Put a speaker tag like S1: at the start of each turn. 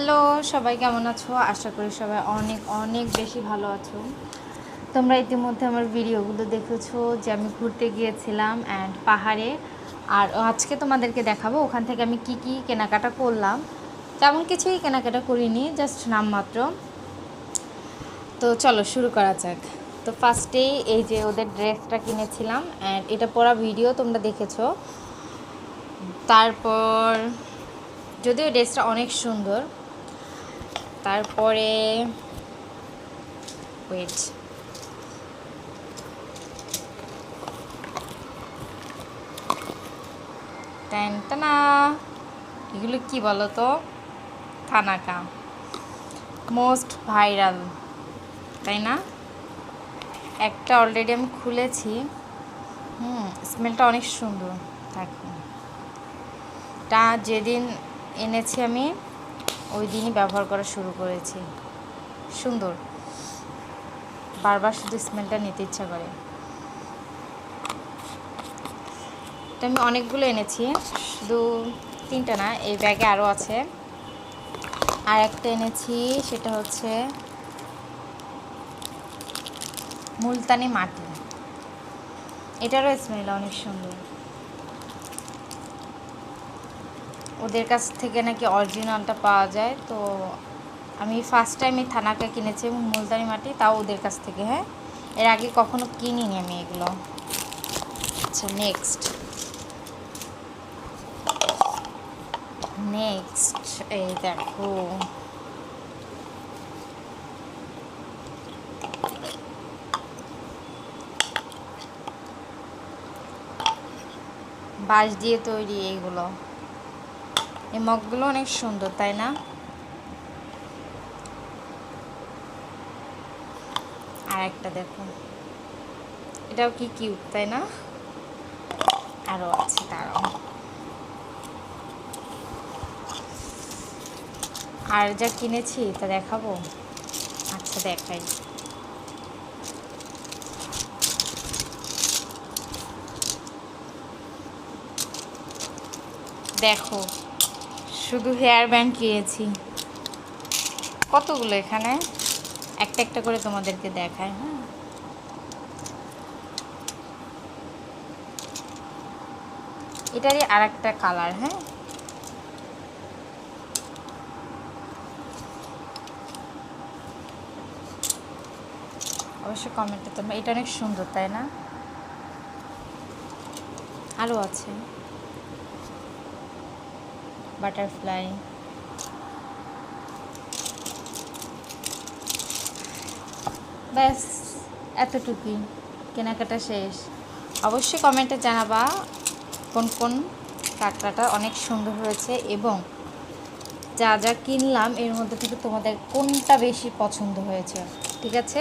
S1: Hello, সবাই কেমন আছো? আশা করি সবাই অনেক অনেক বেশি ভালো আছো। তোমরা ইতিমধ্যে আমার ভিডিওগুলো দেখেছ যে আমি ঘুরতে গিয়েছিলাম অ্যান্ড পাহাড়ে। আর আজকে তোমাদেরকে দেখাবো ওখান থেকে আমি কি কি কেনাকাটা করলাম। তেমন কিছুই কেনাকাটা করিনি জাস্ট নামমাত্র। তো চলো শুরু করা যাক। তো ফার্স্টেই এই যে ওদের ড্রেসটা কিনেছিলাম অ্যান্ড এটা পরা ভিডিও তোমরা দেখেছ। তারপর যদিও ড্রেসটা অনেক সুন্দর তারপরে ওয়েট টানা এগুলো কি বলো তো থানাকা মোস্ট ভাইরাল তাই না? একটা অলরেডি আমি খুলেছি। হুম স্মেলটা অনেক সুন্দর। দেখো। তা যেদিন এনেছি আমি ওই দিনই ব্যবহার করা শুরু করেছি। সুন্দর। বারবার শুধু স্মেলটা নিতে ইচ্ছা করে। এটা আমি অনেকগুলো এনেছি। শুধু তিনটা না, এই ব্যাগে আরও আছে। আর একটা এনেছি, সেটা হচ্ছে মুলতানি মাটি। এটারও স্মেল অনেক সুন্দর। ওদের কাছ থেকে নাকি অরিজিনালটা পাওয়া যায়। তো আমি ফার্স্ট টাইম এই থানাকা কিনেছি মুলতানি মাটি, তাও ওদের কাছ থেকে হ্যাঁ? এর আগে কখনো কিনিনি আমি এগুলো। আচ্ছা নেক্সট নেক্সট এই দেখো। বাঁশ দিয়ে তৈরি এইগুলো। এই মগগুলো অনেক সুন্দর, তাই না? আর একটা দেখো। এটাও কি কিউট তাই না? আরও আছে তারও আর যা কিনেছি তা দেখাবো? আচ্ছা দেখাই। দেখো। শুধু হেয়ার ব্যান্ড কিনেছি। কতগুলো এখানে? একটা একটা করে তোমাদেরকে দেখায় হ্যাঁ। এটারই আর একটা কালার হ্যাঁ। অবশ্যই কমেন্টে তোমরা এটা অনেক সুন্দর, তাই না? আরও আছে। বাটারফ্লাই। ব্যাস, এতটুকুই। কেনাকাটা শেষ। অবশ্যই কমেন্টে জানাবা কোন কোন কাঁকড়াটা অনেক সুন্দর হয়েছে এবং যা যা কিনলাম এর মধ্যে থেকে তোমাদের কোনটা বেশি পছন্দ হয়েছে। ঠিক আছে?